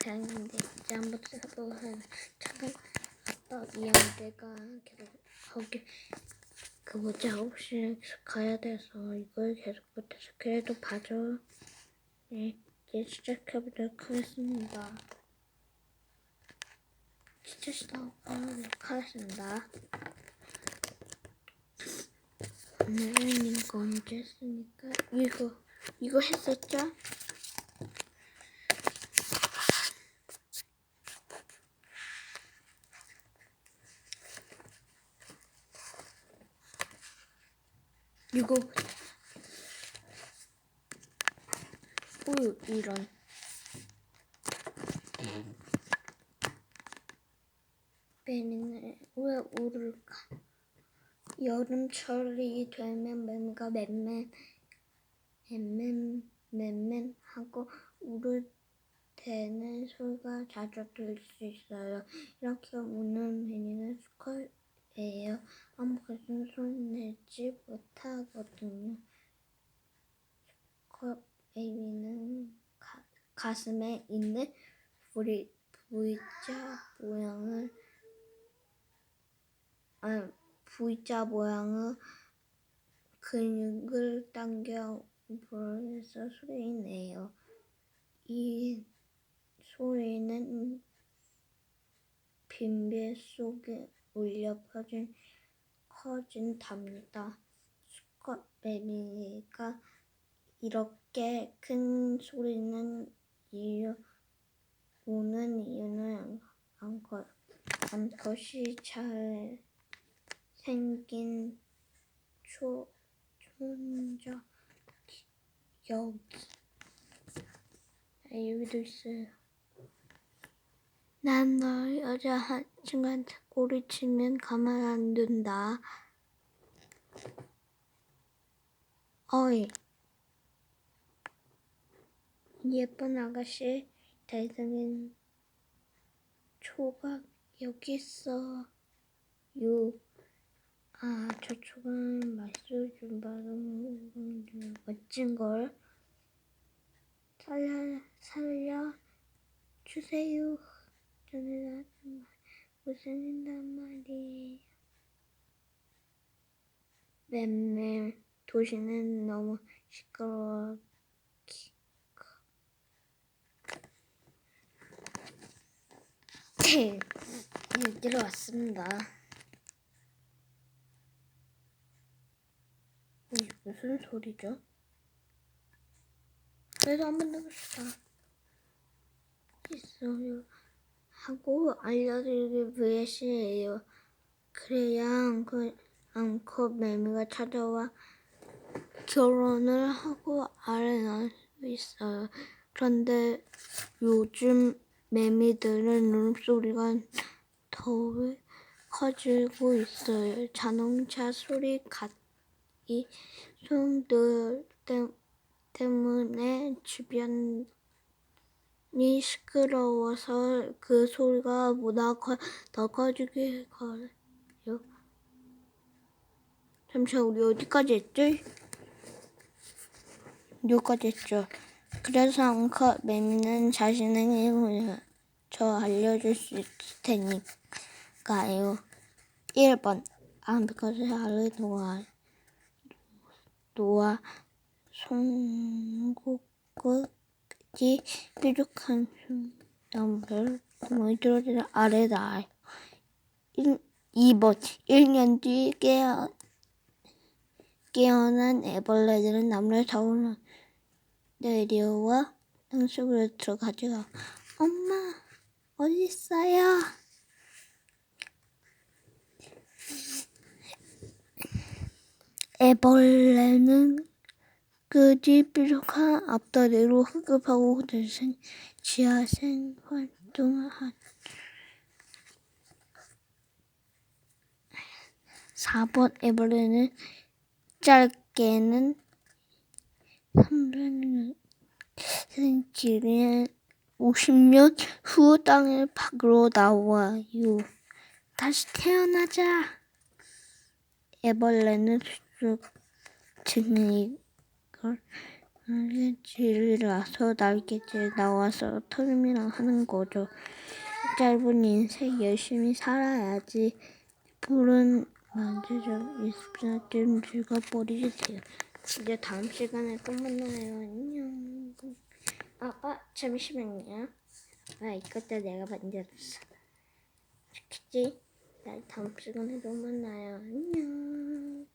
다녔는데 이제 한번 해보고 하면 잠깐 아빠 미안 내가 계속 거기 그 뭐지 9시에 가야 돼서 이걸 계속 못해서 그래도 봐줘. 네 이제 시작해보도록 하겠습니다. 진짜 시작하도록 하겠습니다. 오늘은 이거 언제 했으니까? 이거 이거 했었죠? 이거 우유 이런 매미는 왜 울을까? 여름철이 되면 매미가 맨맨 맨맨 맨맨 하고 울을 때는 소리가 자주 들릴 수 있어요. 이렇게 우는 매미는 수컷 이에요. 아무것도 소리 내지 못하거든요. 매미는 가, 가슴에 있는 부리, V자 모양을 아, V자 모양의 근육을 당겨 불어서 소리내요. 이 소리는 빈배 속에 울려 퍼진 커진답니다. 수컷 매미가 이렇게 큰 소리는 이유 우는 이유는 암컷 암컷이 잘 생긴 초 촌적 여기 아, 여기도 있어요. 난너 여자 한 친구한테 꼬리 치면 가만 안 둔다. 어이. 예쁜 아가씨 잘생긴 초각 여기 있어. 요. 아, 저 초각 맛을 좀 받으면 멋진 걸. 살려, 살려 주세요. 저는 아줌마 못살린단 말이에요. 맴맴 도시는 너무 시끄러워. 여기로 왔습니다. 이게 무슨 소리죠? 그래도 한번 해봅시다. 있어요. 하고 알려드리기 위해서예요. 그래야 그 암컷 매미가 찾아와 결혼을 하고 알을 낳을 수 있어요. 그런데 요즘 매미들은 울음소리가 더 커지고 있어요. 자동차 소리 같이 소음들 때문에 주변 이 시끄러워서 그 소리가 보다 커, 더 커지게 가요. 잠시만 우리 어디까지 했지? 여기까지 했죠. 그래서 암컷 매미는 자신의 이름을 저 알려줄 수 있을 테니까요. 1번 암컷의 알을 놓아 놓아 송곳까 지 뾰족한 순담을 모이들어지는 아래 놔요. 2번 1년 뒤 깨어, 깨어난 애벌레들은 나무를 타고 내려와 땅속으로 들어가죠. 엄마 어디 있어요? 애벌레는 끄지 뾰족한 앞다리로 흡입하고 대신 지하생 활동을 한 4번 애벌레는 짧게는 300cm 50년 후 땅을 밖으로 나와요. 다시 태어나자. 애벌레는 수족 증이 와서 날개질 나와서 털미랑 하는 거죠. 짧은 인생 열심히 살아야지. 푸른 만지적 있으나 좀 죽어버리세요. 이제 다음 시간에 또 만나요. 안녕. 아, 아, 잠시만요. 아, 이것도 내가 만들었어. 좋겠지? 나 다음 시간에 또 만나요. 안녕.